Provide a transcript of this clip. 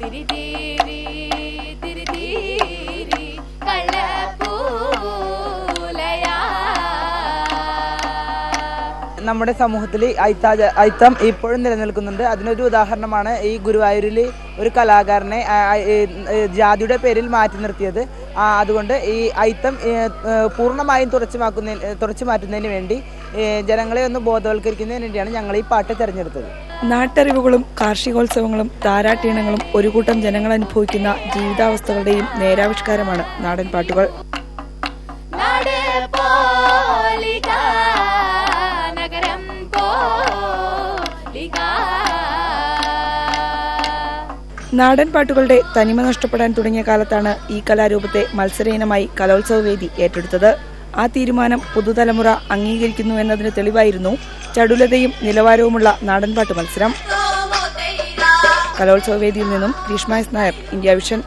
നമ്മുടെ സമൂഹത്തിൽ ഐത്താജ ഐത്തം ഇപ്പോഴും നിലനിൽക്കുന്നുണ്ട്. അതിനൊരു ഉദാഹരണമാണ് ഈ ഗുരുവായൂരിൽ ഒരു കലാകാരനെ ജാതിയുടെ പേരിൽ മാറ്റി നിർത്തിയത്. അതുകൊണ്ട് ഈ ഐത്തം പൂർണമായും തുറച്ചു തുറച്ചു മാറ്റുന്നതിന് വേണ്ടി ജനങ്ങളെ ഒന്ന് ബോധവൽക്കരിക്കുന്നതിന് വേണ്ടിയാണ് ഞങ്ങൾ ഈ പാട്ട് തിരഞ്ഞെടുത്തത്. നാട്ടറിവുകളും കാർഷികോത്സവങ്ങളും താരാട്ടീണങ്ങളും ഒരു കൂട്ടം ജനങ്ങൾ അനുഭവിക്കുന്ന ജീവിതാവസ്ഥകളുടെയും നേരാവിഷ്കാരമാണ് നാടൻ പാട്ടുകൾ. നാടൻ പാട്ടുകളുടെ തനിമ നഷ്ടപ്പെടാൻ തുടങ്ങിയ കാലത്താണ് ഈ കലാരൂപത്തെ മത്സര ഇനമായി കലോത്സവ വേദി ഏറ്റെടുത്തത്. ആ തീരുമാനം പുതുതലമുറ അംഗീകരിക്കുന്നു എന്നതിന് തെളിവായിരുന്നു. ചടുലതയും നിലവാരവുമുള്ള നാടൻപാട്ട് മത്സരം. കലോത്സവ വേദിയിൽ നിന്നും ഗ്രീഷ്മ നായർ ഇന്ത്യ വിഷൻ